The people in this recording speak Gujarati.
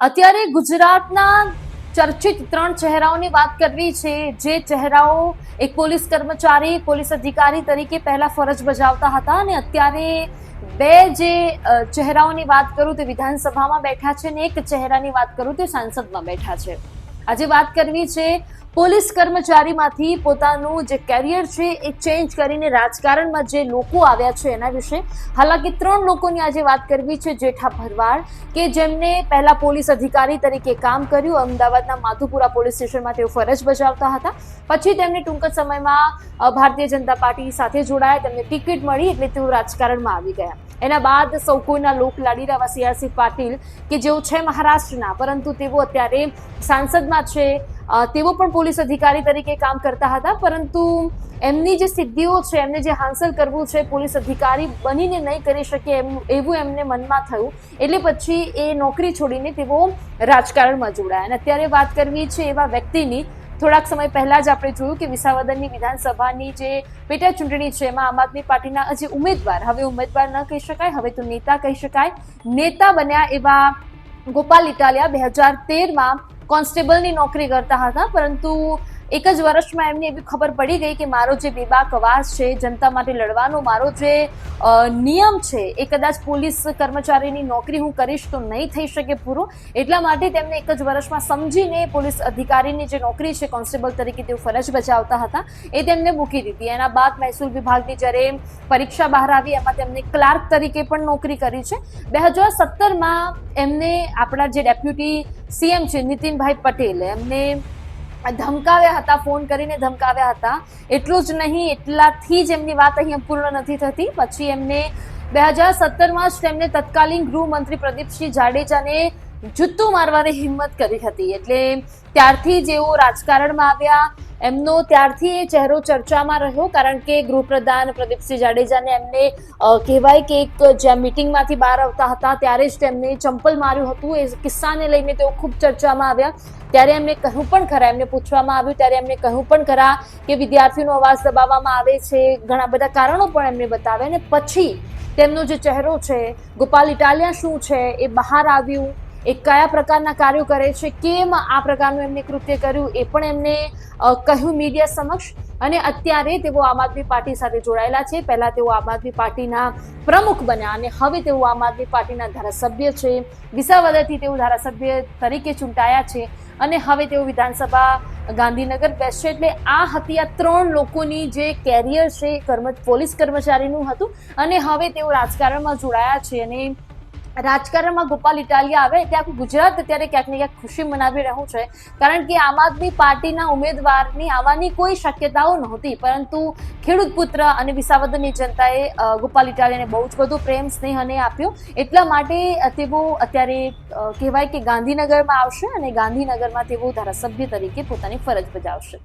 અત્યારે ગુજરાતના ચર્ચિત ત્રણ ચહેરાઓની વાત કરવી છે. જે ચહેરાઓ એક પોલીસ કર્મચારી, પોલીસ અધિકારી તરીકે પહેલા ફરજ બજાવતા હતા અને અત્યારે બે જે ચહેરાઓની વાત કરું તે વિધાનસભામાં બેઠા છે અને એક ચહેરાની વાત કરું તે સાંસદમાં બેઠા છે. આજે વાત કરવી છે પોલીસ કર્મચારીમાંથી પોતાનું જે કેરિયર છે એ ચેન્જ કરીને રાજકારણમાં જે લોકો આવ્યા છે એના વિશે, હાલાકી ત્રણ લોકોની આજે વાત કરવી છે, જેઠા ભરવાડ, કે જેમને પહેલા પોલીસ અધિકારી તરીકે કામ કર્યું, અમદાવાદના માધુપુરા પોલીસ સ્ટેશનમાં તેઓ ફરજ બજાવતા હતા. પછી તેમને ટૂંક જ સમયમાં ભારતીય જનતા પાર્ટી સાથે જોડાયા, તેમને ટિકિટ મળી એટલે તેઓ રાજકારણમાં આવી ગયા. એના બાદ સૌ કોઈના લોક લાડી રહ્યા સિયાસી પાટીલ, કે જેઓ છે મહારાષ્ટ્રના, પરંતુ તેઓ અત્યારે સાંસદમાં છે તેઓ પણ પોલીસ અધિકારી તરીકે કામ કરતા હતા, પરંતુ એમની જે સિદ્ધિઓ છે, એમને જે હાંસલ કરવું છે, પોલીસ અધિકારી બનીને નહીં કરી શકે એમ, એવું એમને મનમાં થયું. એટલે પછી એ નોકરી છોડીને તેઓ રાજકારણમાં જોડાયા. અને અત્યારે વાત કરવી છે એવા વ્યક્તિની, થોડાક સમય પહેલા જ આપણે જોયું કે વિસાવદરની વિધાનસભાની જે પેટા ચૂંટણી છે, એમાં આમ આદમી પાર્ટીના જે ઉમેદવાર, હવે ઉમેદવાર ન કહી શકાય, હવે તો નેતા કહી શકાય. નેતા બન્યા એવા ગોપાલ ઇટાલિયા બે હજાર તેરમાં કોન્સ્ટેબલની નોકરી કરતા હતા પરંતુ એક જ વર્ષમાં એમને એવી ખબર પડી ગઈ કે મારો જે બેબાક અવાજ છે, જનતા માટે લડવાનો મારો જે નિયમ છે, એ કદાચ પોલીસ કર્મચારીની નોકરી હું કરીશ તો નહીં થઈ શકે પૂરું. એટલા માટે તેમને એક જ વર્ષમાં સમજીને પોલીસ અધિકારીની જે નોકરી છે, કોન્સ્ટેબલ તરીકે તેઓ ફરજ બજાવતા હતા, એ તેમને મૂકી દીધી. એના બાદ મહેસૂલ વિભાગની જ્યારે પરીક્ષા બહાર આવી, એમાં તેમને ક્લાર્ક તરીકે પણ નોકરી કરી છે. બે હજાર સત્તરમાં એમને આપણા જે ડેપ્યુટી સીએમ છે, નીતિનભાઈ પટેલ એમને ધમકાવ્યા હતા, ફોન કરીને ધમકાવ્યા હતા. એટલું જ નહીં, એટલાથી જ એમની વાત અહીંયા પૂર્ણ નથી થતી. પછી એમને બે હજાર સત્તરમાં જ તેમને તત્કાલીન ગૃહમંત્રી પ્રદીપસિંહ જાડેજાને જુત્તું મારવાની હિંમત કરી હતી. એટલે ત્યારથી જેઓ રાજકારણમાં આવ્યા. એમનો ત્યારથી એ ચહેરો ચર્ચામાં રહ્યો કારણ કે ગૃહપ્રધાન પ્રદીપસિંહ જાડેજાને એમને કહેવાય કે એક જ્યાં મિટિંગમાંથી બહાર આવતા હતા ત્યારે જ તેમને ચંપલ માર્યું હતું. એ કિસ્સાને લઈને તેઓ ખૂબ ચર્ચામાં આવ્યા. ત્યારે એમને કહ્યું પણ ખરા, એમને પૂછવામાં આવ્યું. ત્યારે એમને કહ્યું પણ ખરા કે વિદ્યાર્થીનો અવાજ દબાવવામાં આવે છે, ઘણા બધા કારણો પણ એમને બતાવ્યા અને પછી તેમનો જે ચહેરો છે, ગોપાલ ઇટાલિયા શું છે, એ બહાર આવ્યું. એ કયા પ્રકારના કાર્યો કરે છે, કેમ આ પ્રકારનું એમને કૃત્ય કર્યું, એ પણ એમને કહ્યું મીડિયા સમક્ષ. અને અત્યારે તેઓ આમ આદમી પાર્ટી સાથે જોડાયેલા છે. પહેલા તેઓ આમ આદમી પાર્ટીના પ્રમુખ બન્યા અને હવે તેઓ આમ આદમી પાર્ટીના ધારાસભ્ય છે. વિસાવદરથી તેઓ ધારાસભ્ય તરીકે ચૂંટાયા છે અને હવે તેઓ વિધાનસભા ગાંધીનગર બેસશે. એટલે આ હતી આ ત્રણ લોકોની જે કેરિયર છે, કર્મ, પોલીસ કર્મચારીનું હતું અને હવે તેઓ રાજકારણમાં જોડાયા છે અને રાજકારણમાં ગોપાલ ઇટાલિયા આવે એટલે આખું ગુજરાત અત્યારે ક્યાંક ને ક્યાંક ખુશી મનાવી રહ્યું છે. કારણ કે આમ આદમી પાર્ટીના ઉમેદવારની આવવાની કોઈ શક્યતાઓ નહોતી, પરંતુ ખેડૂત પુત્ર અને વિસાવદરની જનતાએ ગોપાલ ઇટાલિયાને બહુ જ બધો પ્રેમ, સ્નેહ અને આપ્યો. એટલા માટે તેઓ અત્યારે કહેવાય કે ગાંધીનગરમાં આવશે અને ગાંધીનગરમાં તેઓ ધારાસભ્ય તરીકે પોતાની ફરજ બજાવશે.